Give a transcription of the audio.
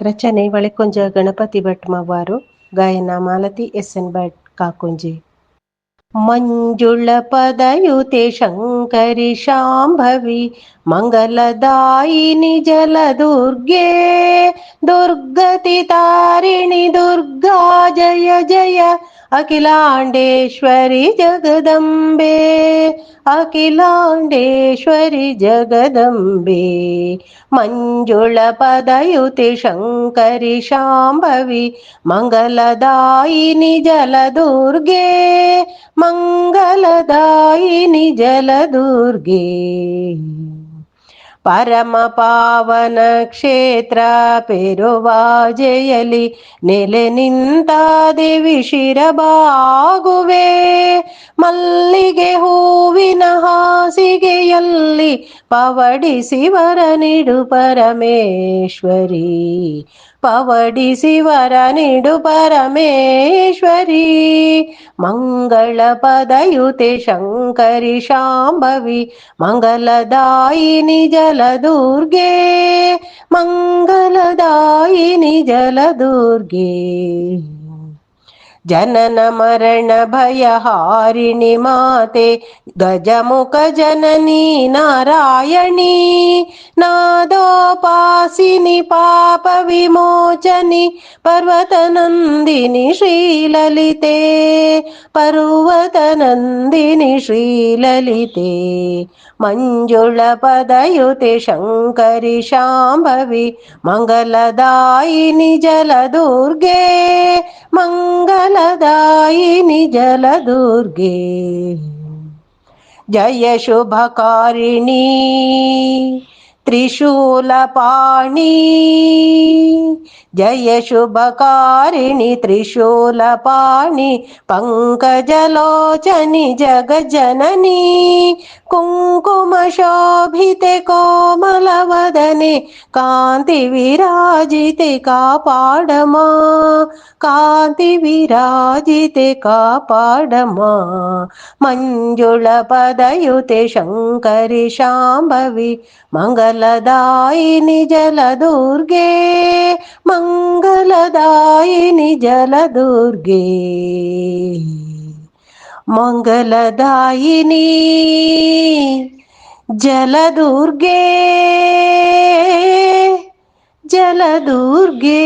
ರಚನೆ ಒಳೆಕೊಂಜ ಗಣಪತಿ ಭಟ್ ಮವ್ವಾರು ಗಾಯನ Malathi S N Bhat Kakunji ಮಂಜುಳ ಪದಯುತೆ ಶಂಕರಿ ಶಾಂಭವಿ ಮಂಗಲದಾಯಿನಿ ಜಲದುರ್ಗೆ ದುರ್ಗತಿ ತಾರಿಣಿ ದುರ್ಗಾ ಜಯ ಜಯ అఖిలాండేశ్వరి జగదంబే అఖిలాండేశ్వరి జగదంబే. మంజుళ పదయుతి శంకరి శాంభవి మంగళదాయిని జలదుర్గే మంగళదాయిని జలదుర్గే. ಪರಮ ಪಾವನ ಕ್ಷೇತ್ರ ಪೆರುವಾಜೆಯಲಿ ನೆಲೆ ನಿಂತ ದೇವಿ ಶಿರಬಾಗುವೆ ಮಲ್ಲಿಗೆ ಹೂವಿನ ಹಾಸಿಗೆಯಲ್ಲಿ ಪವಡಿಸಿ ವರ ನಿಡು ಪರಮೇಶ್ವರಿ. ಪವಡಿಸಿ ವರ ನಿಡು ಪರಮೇಶ್ವರಿ. ಮಂಗಳ ಪದಯುತೆ ಶಂಕರಿ ಶಾಂಭವಿ ಮಂಗಲದಾಯಿನಿ ಜಲದುರ್ಗೆ ಮಂಗಲದಾಯಿನಿ ಜಲದುರ್ಗೆ జనన మరణ భయహారిణి మాతే గజముఖ జననీ నారాయణీ నాదోపాసిని పాప విమోచని పర్వతనందిని శ్రీలలితే పర్వతనందిని శ్రీలలితే మంజుళ పదయుతి శంకరి శాంభవి మంగళదాయిని జలదుర్గే मङ्गलदायिनि जलदुर्गे जय शुभकारिणी। त्रिशूलपाणि जय शुभकारिणि त्रिशूलपाणि पङ्कजलोचनि जगजननी कुङ्कुमशोभिते कोमलवदने कान्तिविराजिते कापाडमा कान्तिविराजिते कापाडमा मञ्जुलपदयुते शङ्करि शाम्भवि मङ्गल మంగళదాయిని జలదుర్గే మంగళదాయిని జలదుర్గే మంగళదాయిని జలదుర్గే జలదుర్గే.